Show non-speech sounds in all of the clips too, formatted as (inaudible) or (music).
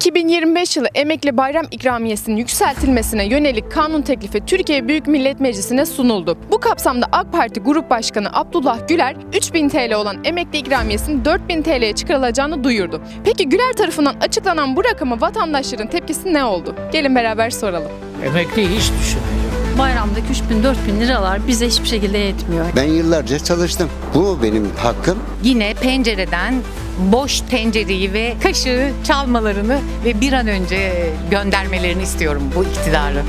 2025 yılı emekli bayram ikramiyesinin yükseltilmesine yönelik kanun teklifi Türkiye Büyük Millet Meclisi'ne sunuldu. Bu kapsamda AK Parti Grup Başkanı Abdullah Güler 3000 TL olan emekli ikramiyesinin 4000 TL'ye çıkarılacağını duyurdu. Peki Güler tarafından açıklanan bu rakama vatandaşların tepkisi ne oldu? Gelin beraber soralım. Emekli hiç düşünmüyor. Bayramdaki 3000 4000 liralar bize hiçbir şekilde yetmiyor. Ben yıllarca çalıştım. Bu benim hakkım? yine pencereden boş tencereyi ve kaşığı çalmalarını ve bir an önce göndermelerini istiyorum bu iktidarı.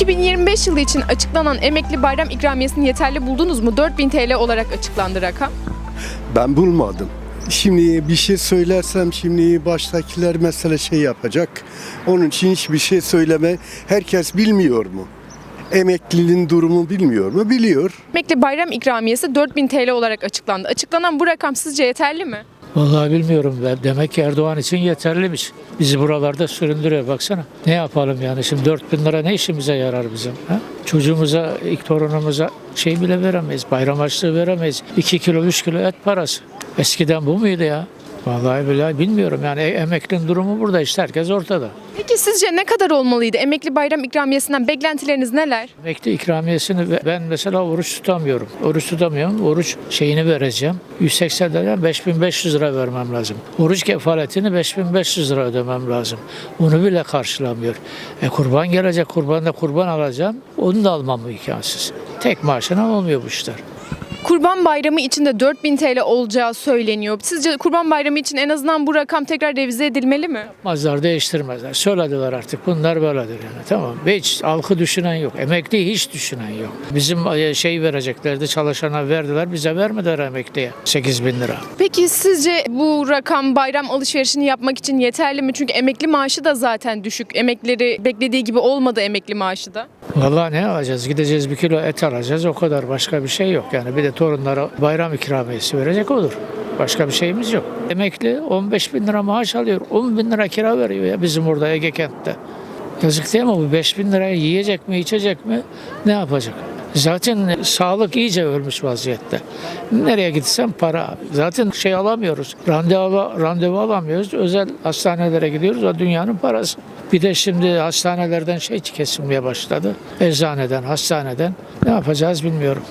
2025 yılı için açıklanan emekli bayram ikramiyesini yeterli buldunuz mu? 4000 TL olarak açıklandı rakam. Ben bulmadım. Şimdi bir şey söylersem şimdi baştakiler mesela şey yapacak. Onun için hiçbir şey söyleme. Herkes bilmiyor mu? Emeklinin durumu bilmiyor mu? Biliyor. Emekli bayram ikramiyesi 4000 TL olarak açıklandı. Açıklanan bu rakam sizce yeterli mi? Vallahi bilmiyorum ben. Demek ki Erdoğan için yeterliymiş. Bizi buralarda süründürüyor baksana. Ne yapalım yani şimdi 4 bin lira ne işimize yarar bizim? Ha? Çocuğumuza, ilk torunumuza şey bile veremeyiz. Bayram harçlığı veremeyiz. 2 kilo 3 kilo et parası. Eskiden bu muydu ya? Vallahi billahi bilmiyorum yani E- emeklinin durumu burada işte herkes ortada. Peki sizce ne kadar olmalıydı? Emekli bayram ikramiyesinden beklentileriniz neler? Emekli ikramiyesini ben mesela oruç tutamıyorum. Oruç tutamıyorum. Oruç şeyini vereceğim. 180 lira 5500 lira vermem lazım. Oruç kefaletini 5500 lira ödemem lazım. Onu bile karşılamıyor. E kurban gelecek. Kurban da kurban alacağım. Onu da almam imkansız. Tek maaşına olmuyor bu işler. Kurban Bayramı için de 4000 TL olacağı söyleniyor. Sizce Kurban Bayramı için en azından bu rakam tekrar revize edilmeli mi? Mazlar değiştirmezler. Söylediler artık bunlar böyledir yani tamam. Hiç halkı düşünen yok. Emekli hiç düşünen yok. Bizim e, şey vereceklerdi çalışana verdiler bize vermediler emekliye 8 bin lira. Peki sizce bu rakam bayram alışverişini yapmak için yeterli mi? Çünkü emekli maaşı da zaten düşük. Emekleri beklediği gibi olmadı emekli maaşı da. Vallahi ne alacağız? Gideceğiz bir kilo et alacağız. O kadar başka bir şey yok. Yani bir de torunlara bayram ikramiyesi verecek olur. Başka bir şeyimiz yok. Emekli 15 bin lira maaş alıyor. 10 bin lira kira veriyor ya bizim orada Ege kentte. Yazık değil mi bu 5 bin liraya yiyecek mi içecek mi ne yapacak? Zaten sağlık iyice ölmüş vaziyette. Nereye gitsem para. Zaten şey alamıyoruz. Randevu, randevu alamıyoruz. Özel hastanelere gidiyoruz. O dünyanın parası. Bir de şimdi hastanelerden şey kesilmeye başladı. Eczaneden, hastaneden. Ne yapacağız bilmiyorum.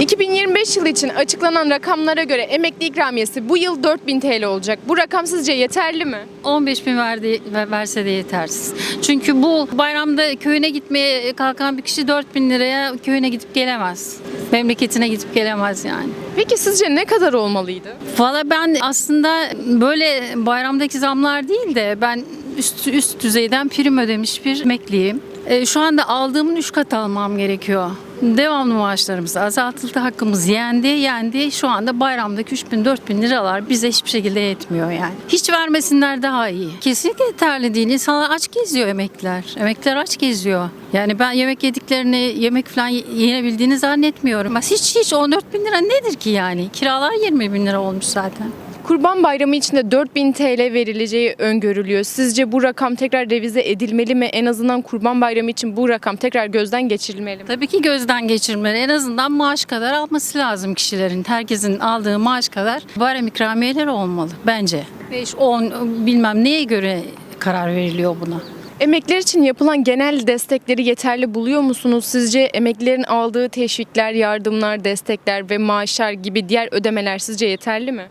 2025 yılı için açıklanan rakamlara göre emekli ikramiyesi bu yıl 4000 TL olacak. Bu rakam sizce yeterli mi? 15 bin verdi, ver- verse de yetersiz. Çünkü bu bayramda köyüne gitmeye kalkan bir kişi 4 bin liraya köyüne gidip gelemez. Memleketine gidip gelemez yani. Peki sizce ne kadar olmalıydı? Valla ben aslında böyle bayramdaki zamlar değil de ben üst, üst düzeyden prim ödemiş bir emekliyim. E, şu anda aldığımın 3 kat almam gerekiyor. Devamlı maaşlarımız azaltıldı, hakkımız yendi, yendi. Şu anda bayramdaki 3 bin 4 bin liralar bize hiçbir şekilde yetmiyor yani. Hiç vermesinler daha iyi. Kesinlikle yeterli değil. İnsanlar aç geziyor emekliler. Emekliler aç geziyor. Yani ben yemek yediklerini, yemek falan yiyebildiğini zannetmiyorum. Hiç hiç 14 bin lira nedir ki yani? Kiralar 20 bin lira olmuş zaten. Kurban Bayramı için de 4000 TL verileceği öngörülüyor. Sizce bu rakam tekrar revize edilmeli mi? En azından Kurban Bayramı için bu rakam tekrar gözden geçirilmeli mi? Tabii ki gözden geçirmeleri en azından maaş kadar alması lazım kişilerin. Herkesin aldığı maaş kadar bayram ikramiyeleri olmalı bence. 5, 10 bilmem neye göre karar veriliyor buna. Emekliler için yapılan genel destekleri yeterli buluyor musunuz? Sizce emeklilerin aldığı teşvikler, yardımlar, destekler ve maaşlar gibi diğer ödemeler sizce yeterli mi?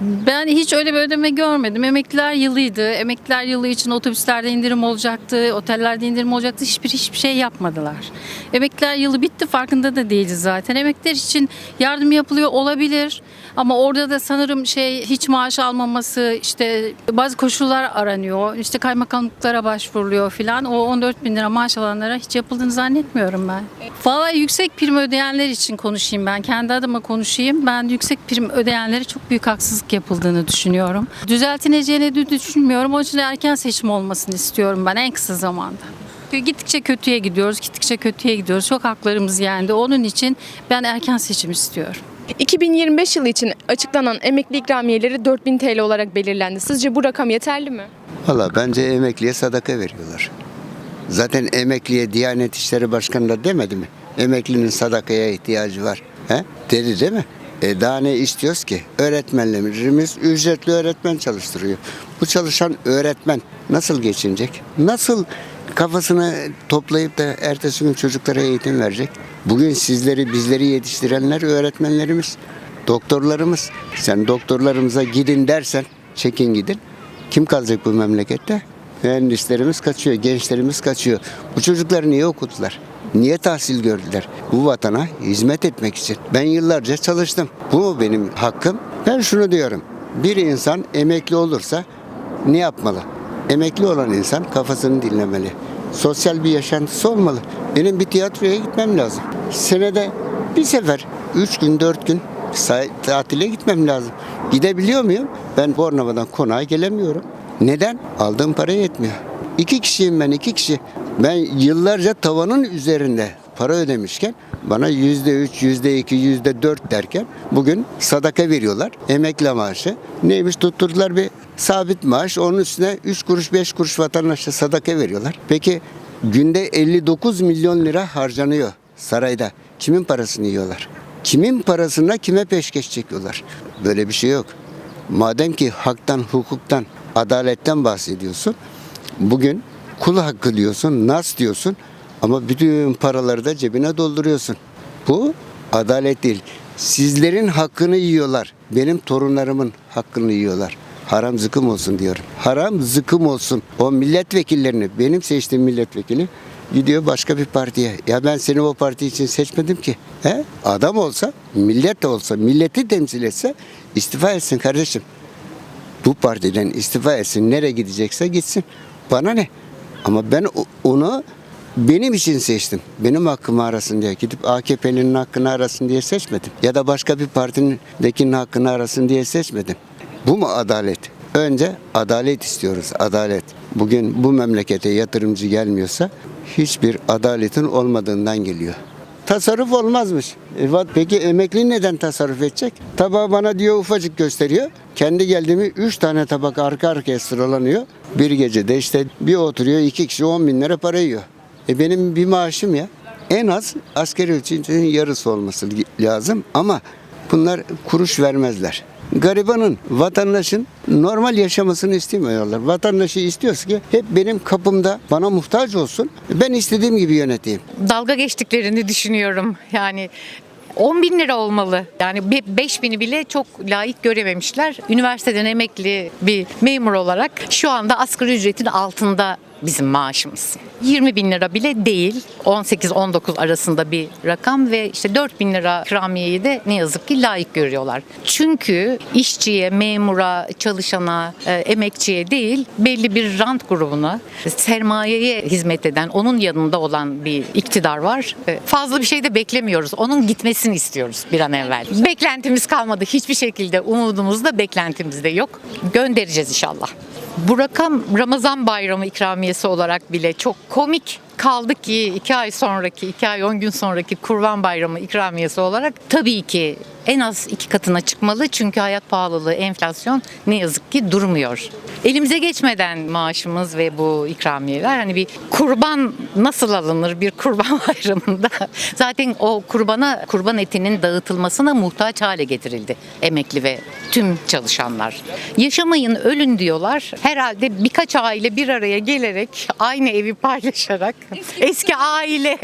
Ben hiç öyle bir ödeme görmedim. Emekliler yılıydı. Emekliler yılı için otobüslerde indirim olacaktı, otellerde indirim olacaktı. Hiçbir hiçbir şey yapmadılar. Emekliler yılı bitti farkında da değiliz zaten. Emekliler için yardım yapılıyor olabilir. Ama orada da sanırım şey hiç maaş almaması işte bazı koşullar aranıyor. İşte kaymakamlıklara başvuruluyor filan. O 14 bin lira maaş alanlara hiç yapıldığını zannetmiyorum ben. Vallahi yüksek prim ödeyenler için konuşayım ben. Kendi adıma konuşayım. Ben yüksek prim ödeyenlere çok büyük haksızlık yapıldığını düşünüyorum. Düzeltileceğini de düşünmüyorum. O yüzden erken seçim olmasını istiyorum ben en kısa zamanda. Çünkü Gittikçe kötüye gidiyoruz, gittikçe kötüye gidiyoruz. Çok haklarımız yendi. Onun için ben erken seçim istiyorum. 2025 yılı için açıklanan emekli ikramiyeleri 4000 TL olarak belirlendi. Sizce bu rakam yeterli mi? Valla bence emekliye sadaka veriyorlar. Zaten emekliye Diyanet İşleri Başkanı da demedi mi? Emeklinin sadakaya ihtiyacı var. He? Dedi değil mi? E daha ne istiyoruz ki? Öğretmenlerimiz ücretli öğretmen çalıştırıyor. Bu çalışan öğretmen nasıl geçinecek? Nasıl kafasını toplayıp da ertesi gün çocuklara eğitim verecek? Bugün sizleri bizleri yetiştirenler öğretmenlerimiz, doktorlarımız. Sen doktorlarımıza gidin dersen çekin gidin. Kim kalacak bu memlekette? Mühendislerimiz kaçıyor, gençlerimiz kaçıyor. Bu çocukları niye okuttular? Niye tahsil gördüler? Bu vatana hizmet etmek için. Ben yıllarca çalıştım. Bu mu benim hakkım? Ben şunu diyorum. Bir insan emekli olursa ne yapmalı? Emekli olan insan kafasını dinlemeli. Sosyal bir yaşantısı olmalı. Benim bir tiyatroya gitmem lazım. Senede bir sefer, üç gün, dört gün tatile gitmem lazım. Gidebiliyor muyum? Ben Bornova'dan konağa gelemiyorum. Neden? Aldığım para yetmiyor. İki kişiyim ben, iki kişi. Ben yıllarca tavanın üzerinde para ödemişken bana yüzde üç, yüzde iki, yüzde dört derken bugün sadaka veriyorlar. Emekli maaşı. Neymiş tutturdular bir sabit maaş. Onun üstüne 3 kuruş 5 kuruş vatandaşa sadaka veriyorlar. Peki günde 59 milyon lira harcanıyor sarayda. Kimin parasını yiyorlar? Kimin parasına kime peşkeş çekiyorlar? Böyle bir şey yok. Madem ki haktan, hukuktan, adaletten bahsediyorsun. Bugün kul hakkı diyorsun, nas diyorsun ama bütün paraları da cebine dolduruyorsun. Bu adalet değil. Sizlerin hakkını yiyorlar. Benim torunlarımın hakkını yiyorlar. Haram zıkım olsun diyorum. Haram zıkım olsun. O milletvekillerini, benim seçtiğim milletvekili gidiyor başka bir partiye. Ya ben seni o parti için seçmedim ki. He? Adam olsa, millet olsa, milleti temsil etse istifa etsin kardeşim bu partiden istifa etsin. Nereye gidecekse gitsin. Bana ne? Ama ben onu benim için seçtim. Benim hakkımı arasın diye. Gidip AKP'nin hakkını arasın diye seçmedim. Ya da başka bir partinin hakkını arasın diye seçmedim. Bu mu adalet? Önce adalet istiyoruz. Adalet. Bugün bu memlekete yatırımcı gelmiyorsa hiçbir adaletin olmadığından geliyor. Tasarruf olmazmış. E, peki emekli neden tasarruf edecek? Tabağı bana diyor ufacık gösteriyor. Kendi geldiğimi 3 tane tabak arka arkaya sıralanıyor. Bir gecede işte bir oturuyor iki kişi 10 bin lira para yiyor. E benim bir maaşım ya. En az askeri ücretin yarısı olması lazım ama bunlar kuruş vermezler. Garibanın, vatandaşın normal yaşamasını istemiyorlar. Vatandaşı istiyorsa ki hep benim kapımda bana muhtaç olsun. Ben istediğim gibi yöneteyim. dalga geçtiklerini düşünüyorum. Yani 10 bin lira olmalı. Yani 5 bini bile çok layık görememişler. Üniversiteden emekli bir memur olarak şu anda asgari ücretin altında bizim maaşımız. 20 bin lira bile değil. 18-19 arasında bir rakam ve işte 4 bin lira ikramiyeyi de ne yazık ki layık görüyorlar. Çünkü işçiye, memura, çalışana, e, emekçiye değil belli bir rant grubuna, sermayeye hizmet eden, onun yanında olan bir iktidar var. E, Fazla bir şey de beklemiyoruz. Onun gitmesini istiyoruz bir an evvel. Beklentimiz kalmadı. Hiçbir şekilde umudumuz da beklentimiz de yok. Göndereceğiz inşallah. Bu rakam Ramazan bayramı ikramiyesi olarak bile çok komik kaldı ki iki ay sonraki, iki ay on gün sonraki Kurban Bayramı ikramiyesi olarak tabii ki en az iki katına çıkmalı. Çünkü hayat pahalılığı, enflasyon ne yazık ki durmuyor. Elimize geçmeden maaşımız ve bu ikramiyeler hani bir kurban nasıl alınır bir kurban (laughs) bayramında zaten o kurbana kurban etinin dağıtılmasına muhtaç hale getirildi emekli ve tüm çalışanlar. Yaşamayın ölün diyorlar. Herhalde birkaç aile bir araya gelerek aynı evi paylaşarak eski aile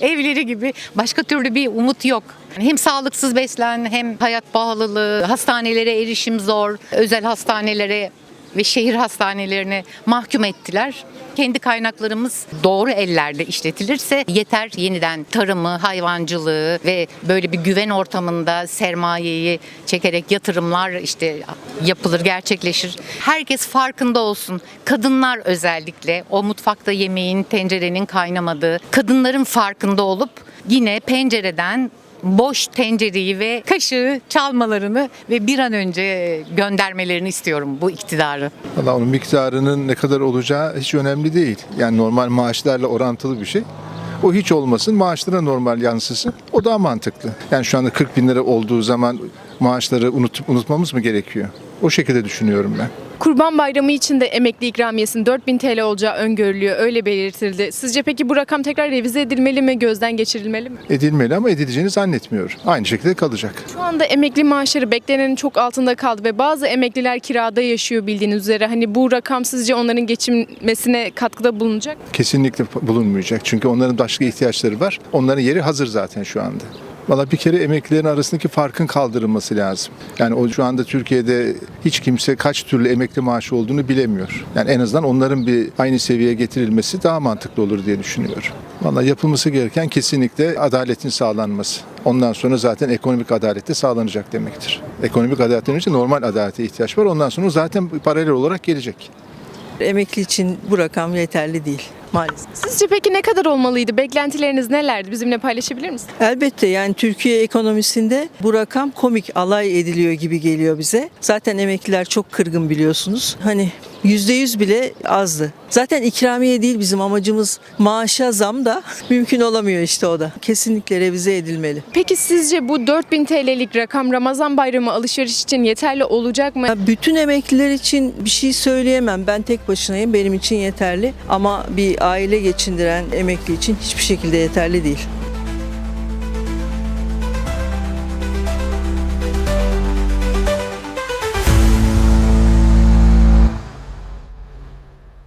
evleri gibi başka türlü bir umut yok. Hem sağlıksız beslen hem hayat pahalılığı, hastanelere erişim zor, özel hastanelere ve şehir hastanelerine mahkum ettiler. Kendi kaynaklarımız doğru ellerde işletilirse yeter yeniden tarımı, hayvancılığı ve böyle bir güven ortamında sermayeyi çekerek yatırımlar işte yapılır, gerçekleşir. Herkes farkında olsun. Kadınlar özellikle o mutfakta yemeğin, tencerenin kaynamadığı, kadınların farkında olup yine pencereden boş tencereyi ve kaşığı çalmalarını ve bir an önce göndermelerini istiyorum bu iktidarı. Valla onun miktarının ne kadar olacağı hiç önemli değil. Yani normal maaşlarla orantılı bir şey. O hiç olmasın maaşlara normal yansısın. O daha mantıklı. Yani şu anda 40 bin lira olduğu zaman maaşları unutup unutmamız mı gerekiyor? O şekilde düşünüyorum ben. Kurban Bayramı için de emekli ikramiyesinin 4000 TL olacağı öngörülüyor. Öyle belirtildi. Sizce peki bu rakam tekrar revize edilmeli mi, gözden geçirilmeli mi? Edilmeli ama edileceğini zannetmiyorum. Aynı şekilde kalacak. Şu anda emekli maaşları beklenenin çok altında kaldı ve bazı emekliler kirada yaşıyor bildiğiniz üzere. Hani bu rakam sizce onların geçinmesine katkıda bulunacak? Kesinlikle bulunmayacak. Çünkü onların başka ihtiyaçları var. Onların yeri hazır zaten şu anda. Valla bir kere emeklilerin arasındaki farkın kaldırılması lazım. Yani o şu anda Türkiye'de hiç kimse kaç türlü emekli maaşı olduğunu bilemiyor. Yani en azından onların bir aynı seviyeye getirilmesi daha mantıklı olur diye düşünüyorum. Valla yapılması gereken kesinlikle adaletin sağlanması. Ondan sonra zaten ekonomik adalet de sağlanacak demektir. Ekonomik adaletten önce normal adalete ihtiyaç var. Ondan sonra zaten paralel olarak gelecek. Emekli için bu rakam yeterli değil maalesef. Sizce peki ne kadar olmalıydı? Beklentileriniz nelerdi? Bizimle paylaşabilir misiniz? Elbette yani Türkiye ekonomisinde bu rakam komik alay ediliyor gibi geliyor bize. Zaten emekliler çok kırgın biliyorsunuz. Hani %100 bile azdı. Zaten ikramiye değil bizim amacımız maaşa zam da (laughs) mümkün olamıyor işte o da. Kesinlikle revize edilmeli. Peki sizce bu 4000 TL'lik rakam Ramazan bayramı alışveriş için yeterli olacak mı? Ya Bütün emekliler için bir şey söyleyemem. Ben tek başınayım. Benim için yeterli. Ama bir aile geçindiren emekli için hiçbir şekilde yeterli değil.